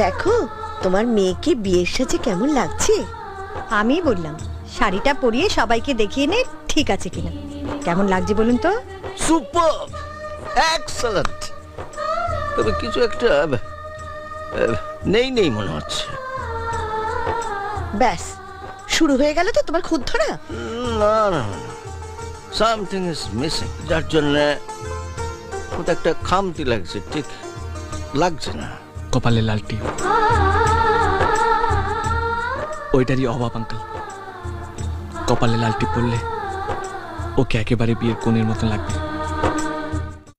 দেখো তোমার মেয়েকে বিয়ের সাজে কেমন লাগছে? আমি বললাম শাড়িটা পরিয়ে সবাইকে দেখিয়ে নে ঠিক আছে কিনা। কেমন লাগছে বলুন তো? সুপার! এক্সেলেন্ট তবে কিছু একটা নেই নেই মনে হচ্ছে। ব্যাস শুরু হয়ে গেল তো তোমার খুদ ধরা? না না সামথিং ইজ মিসিং যার জন্য কোথাও একটা খামতি লাগছে ঠিক লাগছে না। কপালে লালটি। ওইটারই অভাব আঙ্কাল। কপালে লালটি পড়লে ওকে একেবারে বিয়ের কোণের মতন লাগবে।